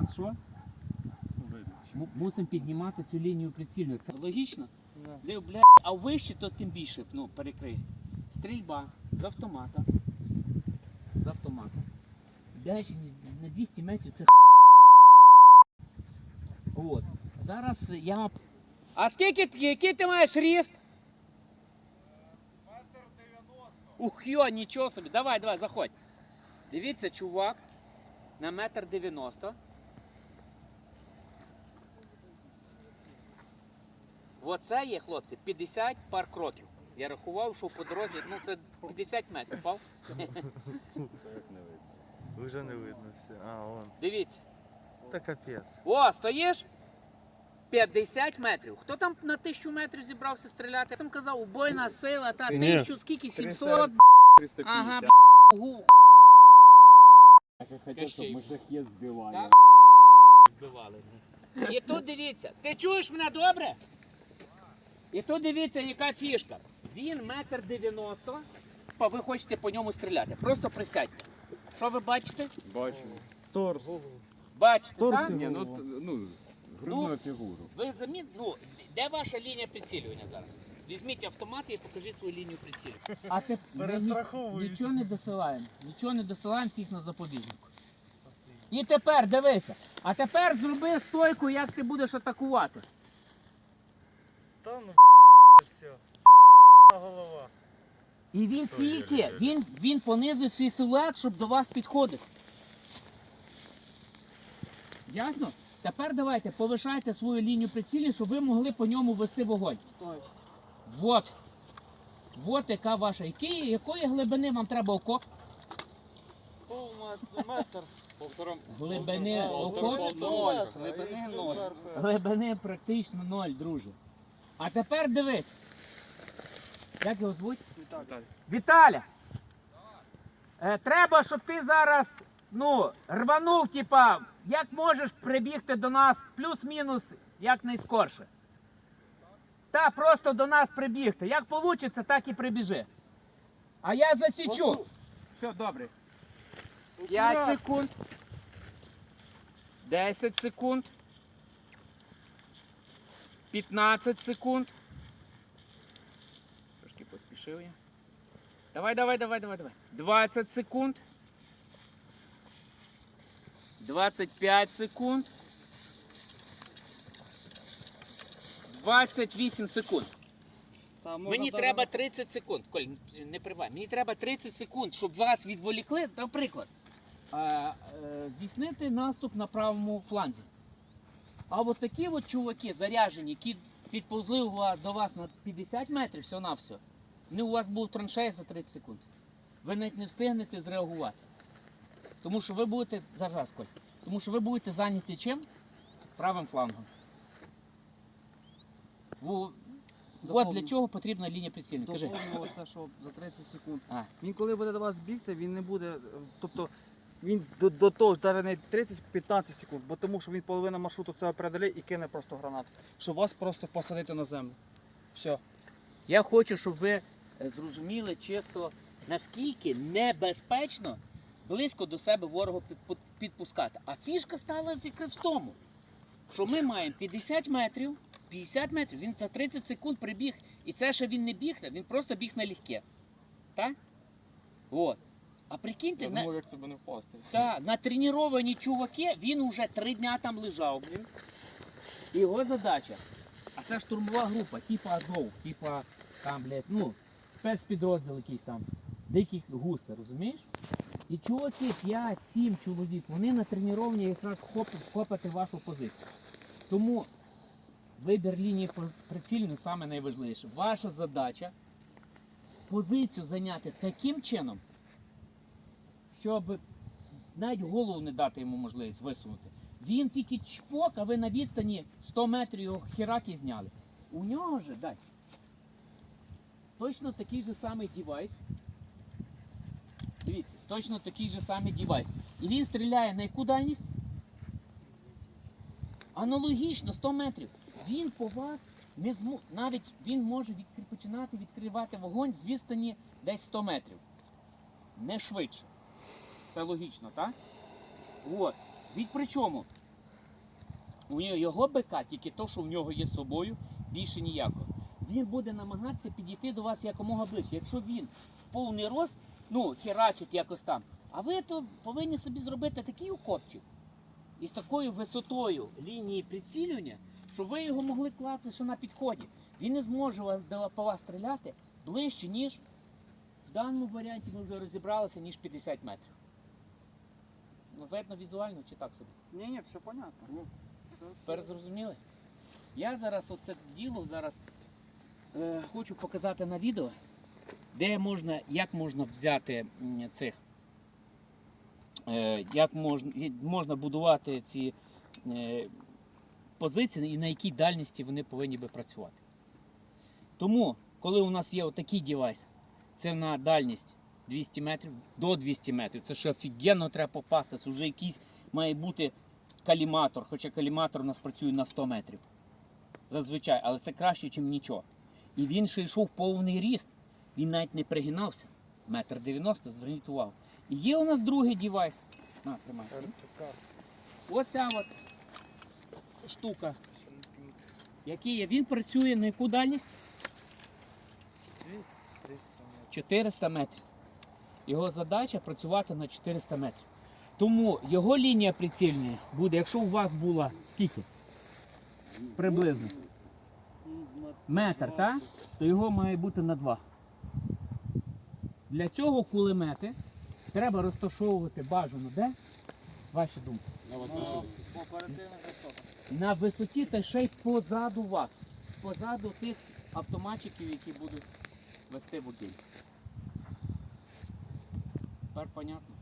нас що? Му- Мусимо піднімати цю лінію прицільну. Це логічно? Де, блядь, а вище, то тим більше ну, перекрий. Стрільба з автомата. З автомата. Далі на 200 метрів це От. Зараз я вам. А скільки ти- який ти маєш ріст? Ух йо, нічого собі. Давай, давай, заходь. Дивіться, чувак на метр дев'яносто. Оце є, хлопці, 50 пар кроків. Я рахував, що по дорозі, ну це 50 метрів, пав. Уже не видно все. А, он. Дивіться. Та капець. О, стоїш? 50 метрів. Хто там на 1000 метрів зібрався стріляти? Там казав, убойна сила, та Ні. 1000 скільки? 700? 350. Ага, б**, гу, Так я хотів, щоб шахет збивали. Так. збивали. І тут дивіться, ти чуєш мене добре? І тут дивіться, яка фішка. Він метр дев'яносто, а ви хочете по ньому стріляти. Просто присядьте. Що ви бачите? Бачимо. Торс. Бачите, Торс так? Ні, ну, т- ну, грудну фігуру. Ви заміт, ну, де ваша лінія прицілювання зараз? Візьміть автомат і покажіть свою лінію прицілювання. А ти Перестраховуюсь. нічого не досилаємо. Нічого не досилаємо всіх на запобіжнику. І тепер дивися. А тепер зроби стойку, як ти будеш атакувати. Та ну все. голова. І він тільки, він, він понизив свій силует, щоб до вас підходити. Ясно? Тепер давайте повишайте свою лінію прицілі, щоб ви могли по ньому вести вогонь. Вот. Вот яка ваша. Який, якої глибини вам треба окоп? метр. Глибини окоп? Глибини ноль. Глибини практично ноль, друже. А тепер дивись. Як його звуть? Віталя. Е, треба, щоб ти зараз ну, рванув, типа, як можеш прибігти до нас плюс-мінус як найскорше. Та просто до нас прибігти. Як вийде, так і прибіжи. А я засічу. Все, добре. 5 секунд. 10 секунд. 15 секунд. Трошки поспішив я. Давай, давай, давай, давай, давай. 20 секунд. 25 секунд. 28 секунд. Мені треба 30 секунд. Коль, не прибай. Мені треба 30 секунд, щоб вас відволікли, наприклад, е, е, здійснити наступ на правому фланзі. А от такі от чуваки заряжені, які підповзли до вас на 50 метрів, все на все. Не у вас був траншея за 30 секунд. Ви навіть не встигнете зреагувати. Тому що ви будете. Зараз, Коль. Тому що ви будете зайняті чим? Правим флангом. Во- От для чого потрібна лінія прицільника. Кажи. Доповнював це, що за 30 секунд. А. Він коли буде до вас бігти, він не буде. е, Тобто він до, до того навіть не 30-15 секунд, бо тому що він половину маршруту це преодоліє і кине просто гранату. Щоб вас просто посадити на землю. Все. Я хочу, щоб ви е, зрозуміли чисто, наскільки небезпечно близько до себе ворога під- під- підпускати. А фішка стала якраз в тому, що ми маємо 50 метрів, 50 метрів, він за 30 секунд прибіг, і це ще він не біг, він просто біг налегке. Так? От. А прикиньте, Я на, думав, як це би не впасти. та, на треновані чуваки він уже три дня там лежав, блін. І його задача. А це штурмова група, типа Азов, типа там, блядь, ну, спецпідрозділ якийсь там, дикий гуси, розумієш? І чуваки, 5-7 чоловік, вони натреновані якраз хоп- хопати вашу позицію. Тому вибір лінії при- саме найважливіше. Ваша задача позицію зайняти таким чином, щоб навіть голову не дати йому можливість висунути. Він тільки чпок, а ви на відстані 100 метрів його хіраки зняли. У нього же, дай. Точно такий же самий девайс. Дивіться, точно такий же самий девайс. І він стріляє на яку дальність? Аналогічно 100 метрів. Він по вас не змо... навіть він може відкр... починати відкривати вогонь з відстані десь 100 метрів. Не швидше. Це логічно, так? От. Від причому У його БК тільки то, що в нього є з собою, більше ніякого. Він буде намагатися підійти до вас якомога ближче. Якщо він повний рост, ну, херачить якось там, а ви то повинні собі зробити такий укопчик із такою висотою лінії прицілювання, щоб ви його могли класти ще на підході. Він не зможе по вас стріляти ближче, ніж в даному варіанті ми вже розібралися, ніж 50 метрів. Ну, видно візуально чи так собі? Ні, ні, все понятно. Ну, Тепер зрозуміли? Я зараз оце діло зараз е, хочу показати на відео, де можна, як можна взяти м, цих, е, як можна, можна будувати ці е, позиції і на якій дальності вони повинні би працювати. Тому, коли у нас є отакий девайс, це на дальність 200 метрів до 200 метрів. Це ще офігенно треба попасти. Це вже якийсь має бути каліматор, хоча каліматор у нас працює на 100 метрів. Зазвичай, але це краще, ніж нічого. І він ще йшов повний ріст. Він навіть не пригинався. Метр 90, зверніть увагу. І є у нас другий девайс. На, тримай. Оця от штука. Який є? Він працює на яку дальність? 400 метрів. Його задача працювати на 400 метрів. Тому його лінія прицільної буде, якщо у вас була скільки? Приблизно. Метр, так? То його має бути на 2. Для цього кулемети треба розташовувати бажано де? Ваші думки. Ну. На висоті та ще й позаду вас. Позаду тих автоматчиків, які будуть вести вогонь. Тепер понятно.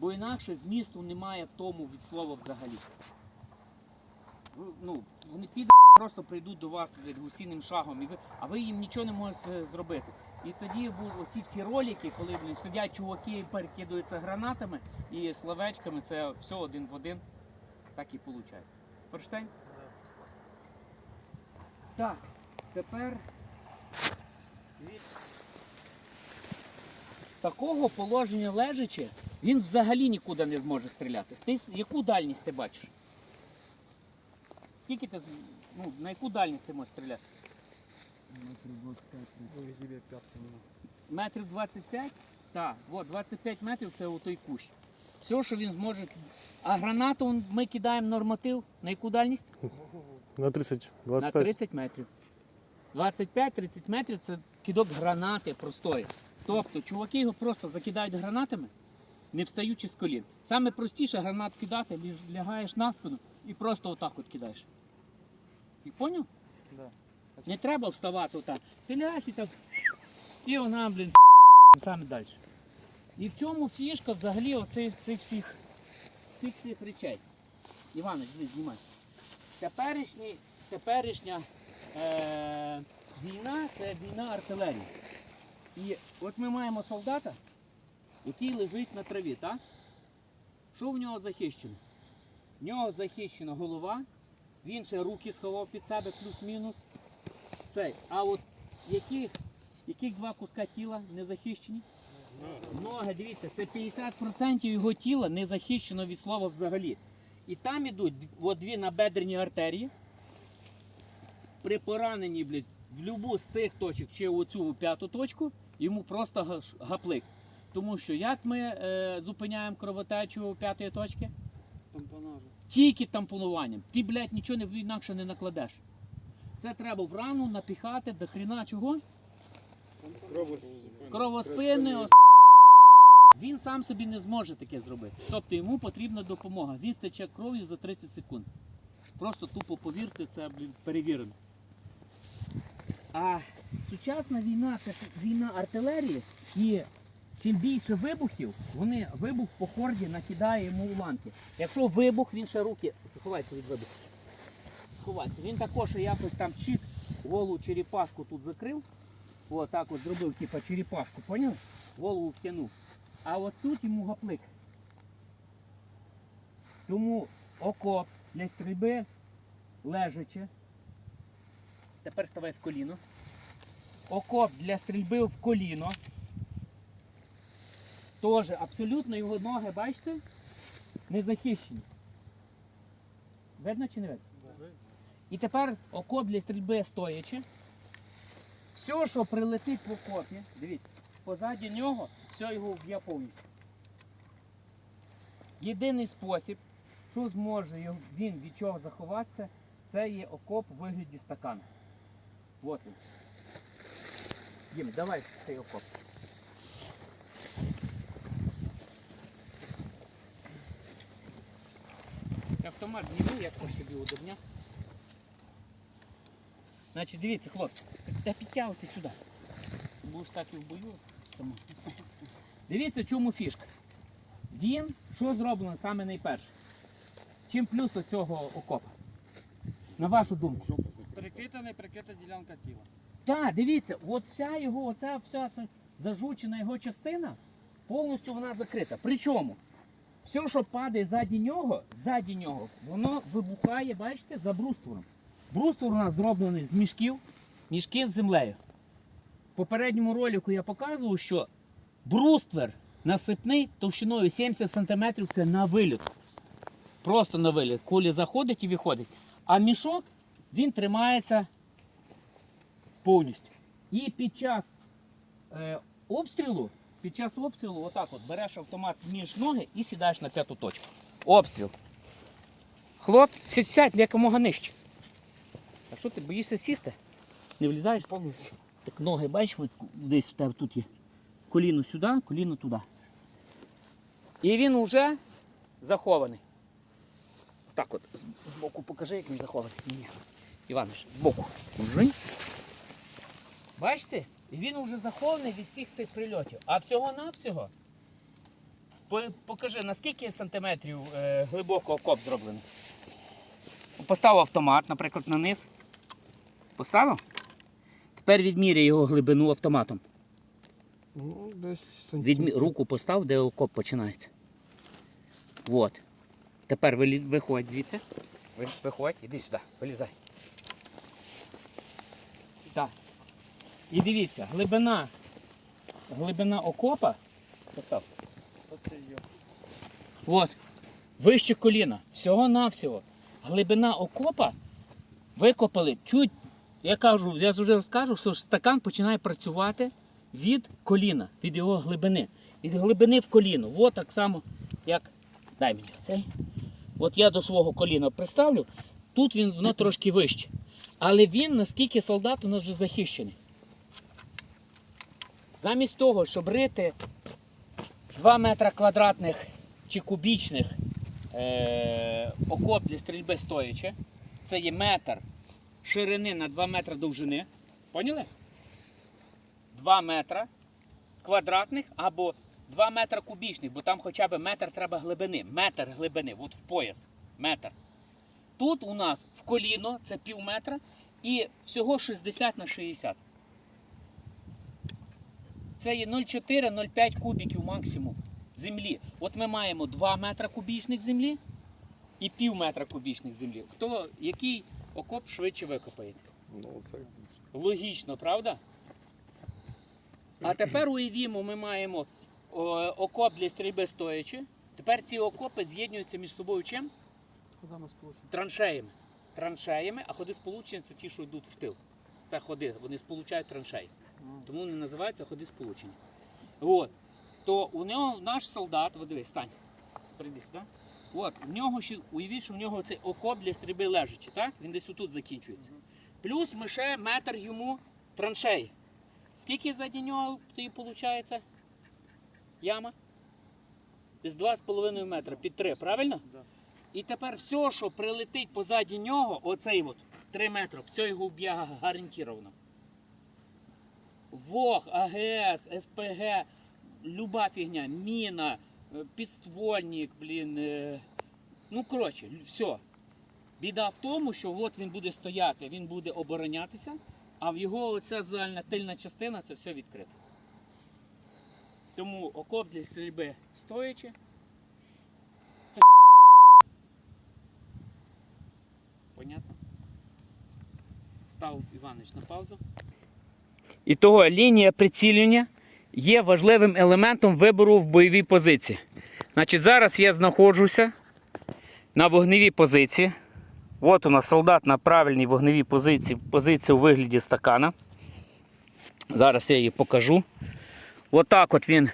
Бо інакше змісту немає в тому від слова взагалі. Ну, вони підуть, просто прийдуть до вас гусіним шагом, і ви, а ви їм нічого не можете зробити. І тоді оці всі ролики, коли блін, сидять чуваки і перекидаються гранатами і словечками, це все один в один. Так і виходить. Форштейн? Так, тепер такого положення лежачи, він взагалі нікуди не зможе стріляти. Ти яку дальність ти бачиш? Скільки ти, ну, на яку дальність ти можеш стріляти? Метрів 25? Так, от 25 метрів це у той кущ. Все, що він зможе. А гранату ми кидаємо норматив. На яку дальність? На 30, На 30 метрів. 25-30 метрів це кидок гранати простої. Тобто чуваки його просто закидають гранатами, не встаючи з колін. Саме простіше гранат кидати, ліж- лягаєш на спину і просто отак от кидаєш. І поняв? Да. Не треба вставати отак. Ти лягаєш і так. І вона, блін, саме далі. І в чому фішка взагалі оцих цих всіх, цих всіх речей? Іванович, знімай. Теперішня е, війна це війна артилерії. І от ми маємо солдата, який лежить на траві, так? Що в нього захищено? В нього захищена голова, він ще руки сховав під себе плюс-мінус. Цей. А от яких, яких два куска тіла не захищені? Ноги, дивіться, це 50% його тіла не захищено від слова взагалі. І там ідуть д- от дві набедрені артерії. При пораненні, блядь, в любу з цих точок чи оцю п'яту точку, йому просто гаплик. Тому що як ми е, зупиняємо кровотечу п'ятої точки? Тампонажі. Тільки тампонуванням. Ти, блядь, нічого не, інакше не накладеш. Це треба в рану напіхати до хріна чого? Кровоспини. ос- Він сам собі не зможе таке зробити. Тобто йому потрібна допомога. Він стече кров'ю за 30 секунд. Просто тупо повірте, це блін, перевірено. А сучасна війна це війна артилерії і чим більше вибухів, вони вибух по хорді накидає йому уламки. Якщо вибух, він ще руки. Ховайся від вибуху. Ховайся. Він також якось там чик голу черепашку тут закрив. О, так от зробив, типа черепашку, поняв? Голову втягнув. А от тут йому гаплик. Тому окоп для стрільби лежачи. Тепер ставай в коліно. Окоп для стрільби в коліно. Теж абсолютно його ноги, бачите, не захищені. Видно чи не видно? І тепер окоп для стрільби стоячи. Все, що прилетить в окопі, дивіться, позаді нього все його вб'є повністю. Єдиний спосіб, що зможе він від чого заховатися, це є окоп у вигляді стакана. От він. Дім, давай цей окоп. Автомат зніму, як по собі удобня. Значить, дивіться, хлопці, та підтягуйте сюди. Будеш так і в бою. Дивіться, чому фішка. Він, що зроблено саме найперше? Чим плюс цього окопа? На вашу думку. Прикрита, не прикрита ділянка тіла. Так, дивіться, от вся його, оця вся зажучена його частина, повністю вона закрита. Причому, все, що падає ззаді нього, ззаді нього, воно вибухає, бачите, за бруствором. Бруствор у нас зроблений з мішків, мішки з землею. В попередньому ролику я показував, що бруствер насипний товщиною 70 см це на виліт. Просто на виліт. Кулі заходить і виходить. А мішок він тримається повністю. І під час е, обстрілу, під час обстрілу, отак от береш автомат між ноги і сідаєш на п'яту точку. Обстріл. Хлоп, сядь, якомога нижче. А що ти боїшся сісти? Не влізаєш? повністю. Так ноги бачиш, десь в тебе тут є. Коліно сюди, коліно туди. І він вже захований. Так от, збоку покажи, як він захований. Іванович, збоку. Бачите? Він вже захований від всіх цих прильотів. А всього-навсього. по- Покажи, наскільки сантиметрів е, глибоко окоп зроблений. Поставив автомат, наприклад, на низ. Поставив? Тепер відміряй його глибину автоматом. Ну, десь Відмі... Руку постав, де окоп починається. От. Тепер вилі... виходь звідти. Виходь, іди сюди, вилізай. Так. І дивіться, глибина, глибина окопа. Оце є. От. Вище коліна. Всього-навсього. Глибина окопа викопали чуть. Я кажу, я вже розкажу, що стакан починає працювати від коліна, від його глибини. Від глибини в коліно. От так само, як. Дай мені цей. От я до свого коліна приставлю, тут він воно трошки вище. Але він, наскільки солдат у нас вже захищений. Замість того, щоб рити 2 метра квадратних чи кубічних е- окоп для стрільби стоячи, це є метр ширини на 2 метри довжини. Поняли? 2 метра квадратних або 2 метра кубічних, бо там хоча б метр треба глибини. Метр глибини, от в пояс. Метр. Тут у нас в коліно це пів метра і всього 60 на 60. Це є 0,4-0,5 кубіків максимум землі. От ми маємо 2 метра кубічних землі і пів метра кубічних землі. Хто який окоп швидше викопає? Ну, це Логічно, правда? А тепер уявімо, ми маємо о, окоп для стрільби стоячи. Тепер ці окопи з'єднуються між собою чим? Траншеями. Траншеями, а ходи сполучення це ті, що йдуть в тил. Це ходи, вони сполучають траншеї. Тому вони називаються ходи сполучення. От. То у нього наш солдат, от дивись, стань. Прийди сюди. От, в нього ще, уявіть, що в нього цей окоп для стрільби лежачий, так? Він десь отут закінчується. Плюс ми ще метр йому траншеї. Скільки ззаді нього тоді виходить? Яма? Десь 2,5 метра під 3, правильно? Да. І тепер все, що прилетить позаді нього, оцей от 3 метри, все його вб'є гарантіровано. ВОГ, АГС, СПГ, люба фігня, міна, е, підствольник, блін. е, Ну, коротше, все. Біда в тому, що от він буде стояти, він буде оборонятися, а в його оця загальна тильна частина це все відкрито. Тому окоп для стрільби стоячи. Це Понятно? Став Іванович на паузу. І того лінія прицілювання є важливим елементом вибору в бойовій позиції. Значить, зараз я знаходжуся на вогневій позиції. От у нас солдат на правильній вогневій позиції, позиція у вигляді стакана. Зараз я її покажу. Отак от він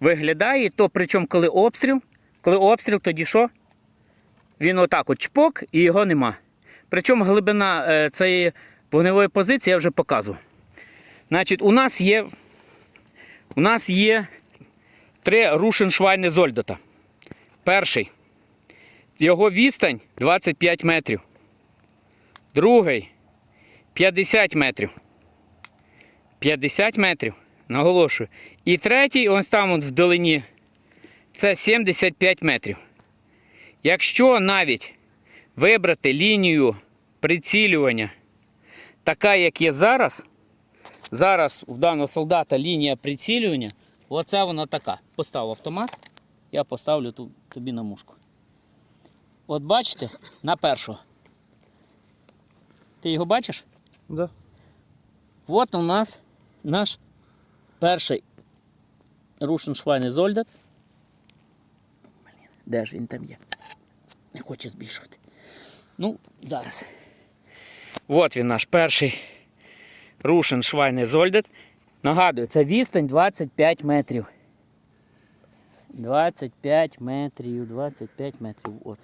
виглядає. То причому, коли обстріл, коли обстріл, тоді що? Він отак от чпок і його нема. Причому глибина е, цієї вогневої позиції я вже показував. Значить, у нас є, у нас є три рушеншвайни Зольдота. Перший. Його відстань 25 метрів. Другий 50 метрів. 50 метрів. Наголошую. І третій, ось там от вдалині, це 75 метрів. Якщо навіть вибрати лінію прицілювання, така, як є зараз, зараз у даного солдата лінія прицілювання, оце вона така. Постав автомат, я поставлю ту- тобі на мушку. От бачите, на першого. Ти його бачиш? Да. От у нас наш перший рушеншвайний зольдат. Де ж він там є? Не хоче збільшувати. Ну, зараз. От він наш перший рушеншвайний зольдат. Нагадую, це відстань 25 метрів. 25 метрів, 25 метрів. От.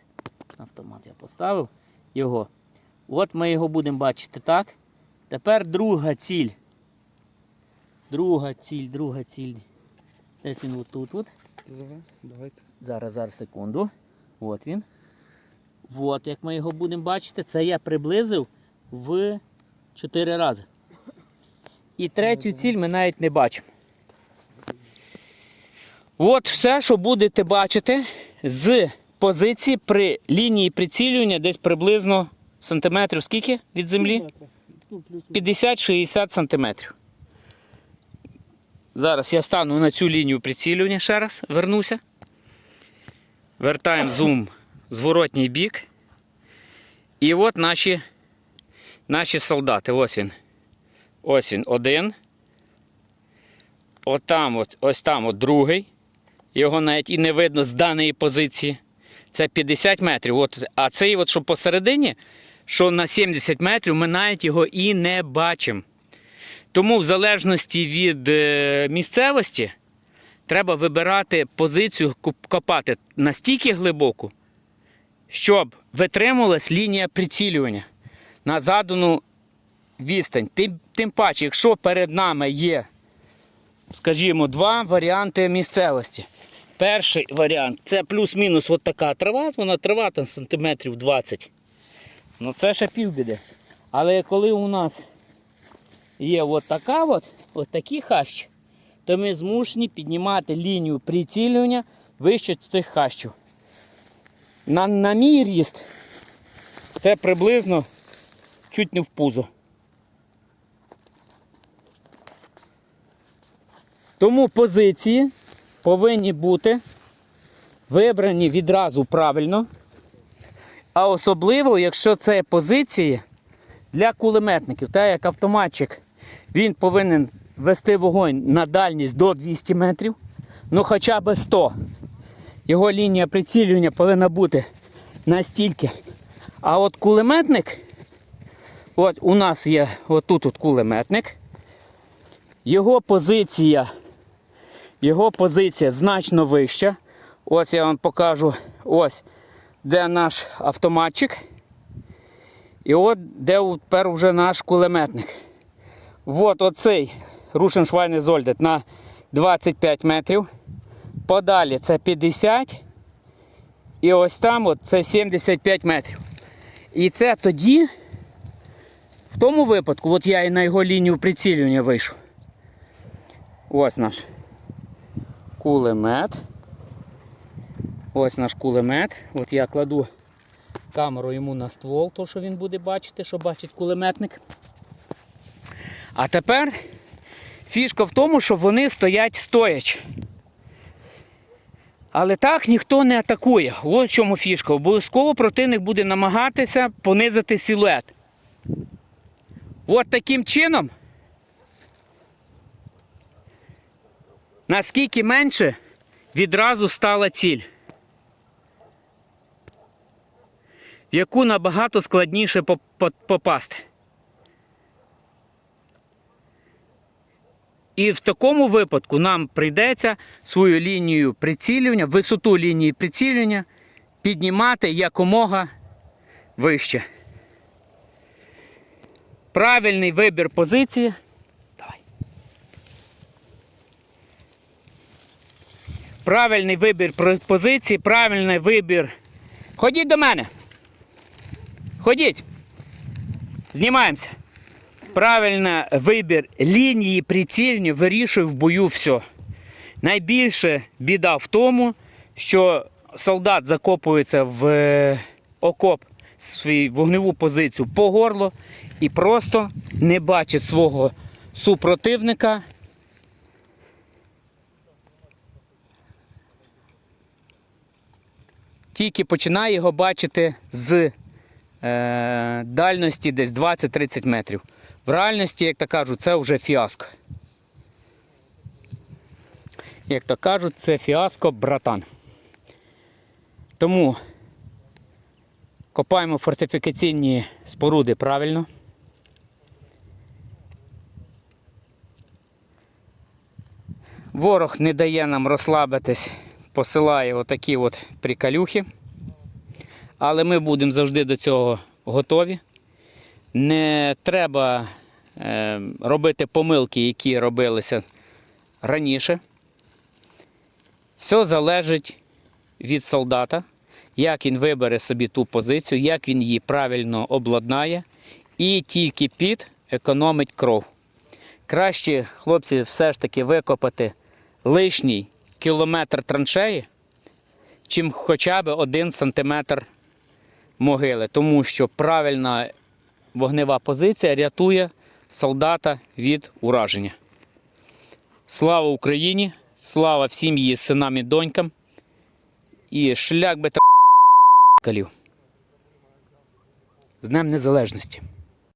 Автомат я поставив його. От ми його будемо бачити так. Тепер друга ціль. Друга ціль, друга ціль. Десь він отут. От. Давайте. Зараз, зараз, секунду. От він. От, як ми його будемо бачити, це я приблизив в 4 рази. І третю ціль ми навіть не бачимо. От все, що будете бачити з позиції при лінії прицілювання десь приблизно сантиметрів скільки від землі? 50-60 сантиметрів. Зараз я стану на цю лінію прицілювання ще раз, вернуся. Вертаємо зум зворотній бік. І от наші, наші солдати. Ось він. Ось він один. Отам от, ось там от другий. Його навіть і не видно з даної позиції. Це 50 метрів. От, а цей, от, що посередині, що на 70 метрів, ми навіть його і не бачимо. Тому, в залежності від е, місцевості, треба вибирати позицію, копати настільки глибоко, щоб витримувалась лінія прицілювання на задану відстань. Тим, тим паче, якщо перед нами є, скажімо, два варіанти місцевості. Перший варіант це плюс-мінус от така трава, вона трава там сантиметрів 20. Ну це ще півбіди. Але коли у нас є от така от, от такі хащі, то ми змушені піднімати лінію прицілювання вище цих хащів. На, на мій ріст це приблизно чуть не в пузо. Тому позиції повинні бути вибрані відразу правильно. А особливо, якщо це позиції для кулеметників, так як автоматчик, він повинен вести вогонь на дальність до 200 метрів, ну хоча б 100. Його лінія прицілювання повинна бути настільки. А от кулеметник, от у нас є отут от кулеметник, його позиція, його позиція значно вища. Ось я вам покажу, ось де наш автоматчик. І от де тепер вже наш кулеметник. От оцей Рушеншвайне Зольдет на 25 метрів. Подалі це 50. І ось там от це 75 метрів. І це тоді, в тому випадку, от я і на його лінію прицілювання вийшов. Ось наш кулемет. Ось наш кулемет. От я кладу камеру йому на ствол, то що він буде бачити, що бачить кулеметник. А тепер фішка в тому, що вони стоять стоячи. Але так ніхто не атакує. Ось в чому фішка. Обов'язково противник буде намагатися понизити силует. От таким чином. Наскільки менше відразу стала ціль. в яку набагато складніше поп- поп- попасти. І в такому випадку нам прийдеться свою лінію прицілювання, висоту лінії прицілювання піднімати якомога вище. Правильний вибір позиції. Правильний вибір позиції, правильний вибір. Ходіть до мене. Ходіть. Знімаємося. Правильний вибір лінії прицільні вирішує в бою все. Найбільше біда в тому, що солдат закопується в е, окоп свою вогневу позицію по горло і просто не бачить свого супротивника. Тільки починає його бачити з е, дальності десь 20-30 метрів. В реальності, як то кажуть, це вже фіаско. Як то кажуть, це фіаско, братан. Тому копаємо фортифікаційні споруди правильно. Ворог не дає нам розслабитись, посилає отакі от приколюхи. Але ми будемо завжди до цього готові. Не треба е, робити помилки, які робилися раніше. Все залежить від солдата, як він вибере собі ту позицію, як він її правильно обладнає, і тільки під економить кров. Краще, хлопці, все ж таки викопати лишній кілометр траншеї, чим хоча б один сантиметр могили, тому що правильна вогнева позиція рятує солдата від ураження. Слава Україні! Слава всім її синам і донькам. І шлях би та. З Днем Незалежності!